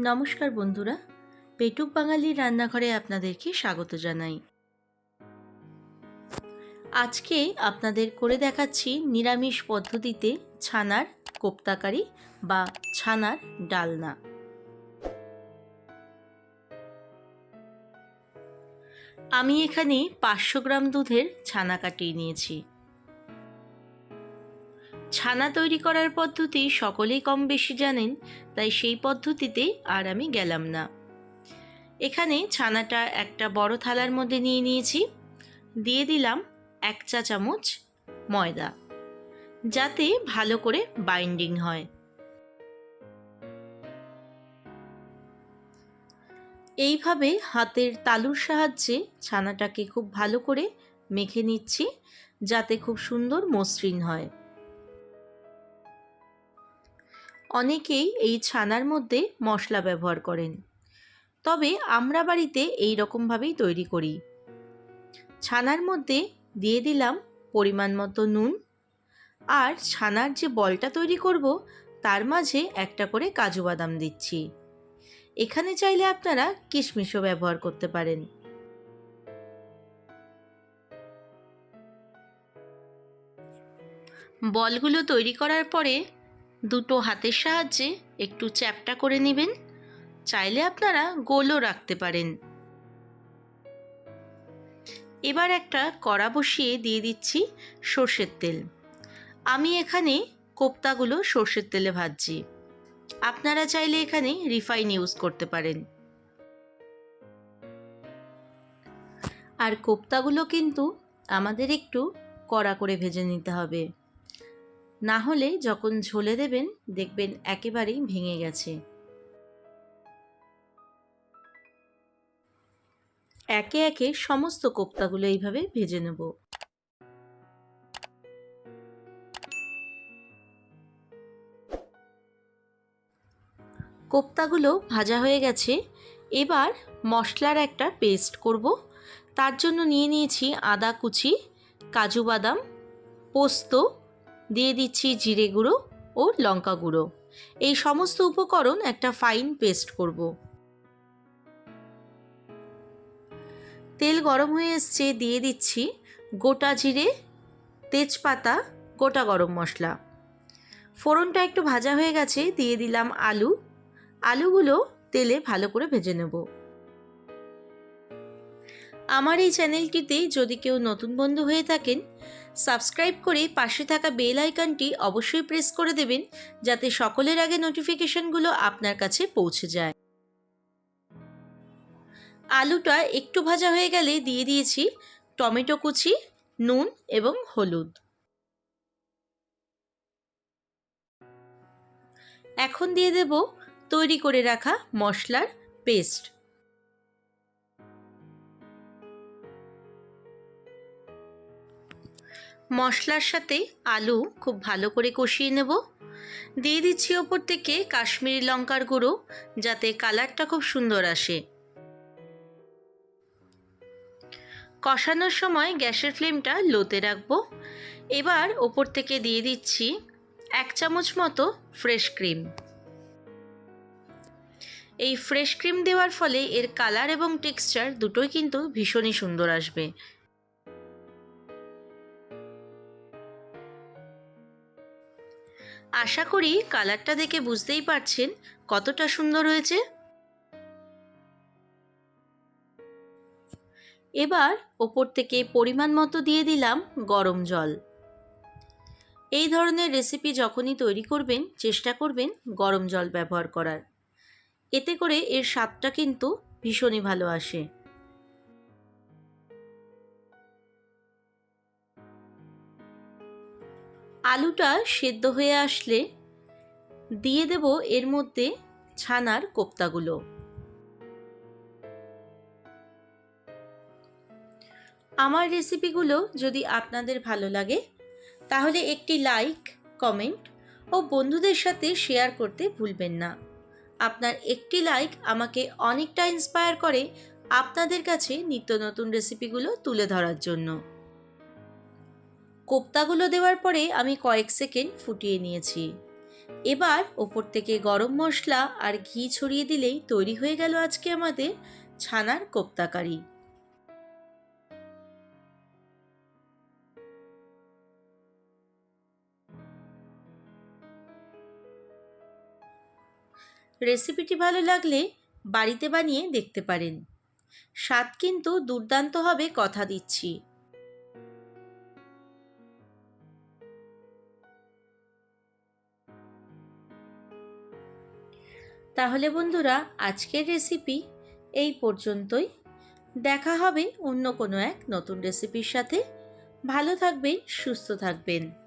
নমস্কার বন্ধুরা, পেটুক বাঙালির রান্নাঘরে আপনাদেরকে স্বাগত জানাই। আজকে আপনাদের করে দেখাচ্ছি নিরামিষ পদ্ধতিতে ছানার কোপ্তাকারি বা ছানার ডালনা। আমি এখানে পাঁচশো গ্রাম দুধের ছানা কাটিয়ে নিয়েছি। ছানা তৈরি করার পদ্ধতি সকলেই কম বেশি জানেন, তাই সেই পদ্ধতিতে আর আমি গেলাম না। এখানে ছানাটা একটা বড় থালার মধ্যে নিয়ে নিয়েছি। দিয়ে দিলাম এক চা চামচ ময়দা, যাতে ভালো করে বাইন্ডিং হয়। এইভাবে হাতের তালুর সাহায্যে ছানাটাকে খুব ভালো করে মেখে নিচ্ছি, যাতে খুব সুন্দর মসৃণ হয়। অনেকেই এই ছানার মধ্যে মশলা ব্যবহার করেন। তবে আমরা বাড়িতে এই রকমভাবেই তৈরি করি। ছানার মধ্যে দিয়ে দিলাম পরিমাণ মতো নুন। আর ছানার যে বলটা তৈরি করব, তার মাঝে একটা করে কাজু বাদাম দিচ্ছি। এখানে চাইলে আপনারা কিশমিশও ব্যবহার করতে পারেন। বলগুলো তৈরি করার পরে দুটো হাতের সাহায্যে একটু চ্যাপটা করে নেবেন। চাইলে আপনারা গোলও রাখতে পারেন। এবার একটা কড়া বসিয়ে দিয়ে দিচ্ছি সর্ষের তেল। আমি এখানে কোপ্তাগুলো সর্ষের তেলে ভাজছি। আপনারা চাইলে এখানে রিফাইন ইউজ করতে পারেন। আর কোপ্তাগুলো কিন্তু আমাদের একটু কড়া করে ভেজে নিতে হবে। না হলে যখন ঝোলে দেবেন, দেখবেন একেবারেই ভেঙে গেছে। একে একে সমস্ত কোপ্তাগুলো এইভাবে ভেজে নেব। কোপ্তাগুলো ভাজা হয়ে গেছে। এবার মশলার একটা পেস্ট করব। তার জন্য নিয়ে নিয়েছি আদা কুচি, কাজু বাদাম, পোস্ত দিয়ে দিচ্ছি জিরে গুঁড়ো ও লঙ্কা গুঁড়ো। এই সমস্ত উপকরণ একটা ফাইন পেস্ট করব। তেল গরম হয়ে এসছে, দিয়ে দিচ্ছি গোটা জিরে, তেজপাতা, গোটা গরম মশলা। ফোড়নটা একটু ভাজা হয়ে গেছে, দিয়ে দিলাম আলু। আলুগুলো তেলে ভালো করে ভেজে নেব। আমার এই চ্যানেলটিতে যদি কেউ নতুন বন্ধু হয়ে থাকেন, সাবস্ক্রাইব করে পাশে থাকা বেল আইকনটি অবশ্যই প্রেস করে দেবেন, যাতে সকলের আগে নোটিফিকেশনগুলো আপনার কাছে পৌঁছে যায়। আলুটা একটু ভাজা হয়ে গেলে দিয়ে দিয়েছি টমেটো কুচি, নুন এবং হলুদ। এখন দিয়ে দেব তৈরি করে রাখা মশলার পেস্ট। মশলার সাথে আলু খুব ভালো করে কষিয়ে নেব। দিয়ে দিচ্ছি ওপর থেকে কাশ্মীরি লঙ্কার গুঁড়ো, যাতে কালারটা খুব সুন্দর আসে। কষানোর সময় গ্যাসের ফ্লেমটা লোতে রাখব। এবার ওপর থেকে দিয়ে দিচ্ছি এক চামচ মতো ফ্রেশ ক্রিম। এই ফ্রেশ ক্রিম দেওয়ার ফলে এর কালার এবং টেক্সচার দুটোই কিন্তু ভীষণই সুন্দর আসবে। আশা করি কালারটা দেখে বুঝতেই পারছেন কতটা সুন্দর হয়েছে। এবার ওপর থেকে পরিমাণ মতো দিয়ে দিলাম গরম জল। এই ধরনের রেসিপি যখনই তৈরি করবেন, চেষ্টা করবেন গরম জল ব্যবহার করার। এতে করে এর স্বাদটা কিন্তু ভীষণই ভালো আসে। আলুটা সেদ্ধ হয়ে আসলে দিয়ে দেব এর মধ্যে ছানার কোপ্তাগুলো। আমার রেসিপিগুলো যদি আপনাদের ভালো লাগে, তাহলে একটি লাইক, কমেন্ট ও বন্ধুদের সাথে শেয়ার করতে ভুলবেন না। আপনার একটি লাইক আমাকে অনেকটা ইন্সপায়ার করে আপনাদের কাছে নিত্য নতুন রেসিপিগুলো তুলে ধরার জন্য। কোপ্তাগুলো দেওয়ার পরে আমি কয়েক সেকেন্ড ফুটিয়ে নিয়েছি। এবার ওপর থেকে গরম মশলা আর ঘি ছড়িয়ে দিলেই তৈরি হয়ে গেল আজকে আমাদের ছানার কোপ্তাকারি রেসিপিটি ভালো লাগলে বাড়িতে বানিয়ে দেখতে পারেন। স্বাদ কিন্তু দুর্দান্ত হবে কথা দিচ্ছি। তাহলে বন্ধুরা, আজকের রেসিপি এই পর্যন্তই। দেখা হবে অন্য কোনো এক নতুন রেসিপির সাথে। ভালো থাকবেন, সুস্থ থাকবেন।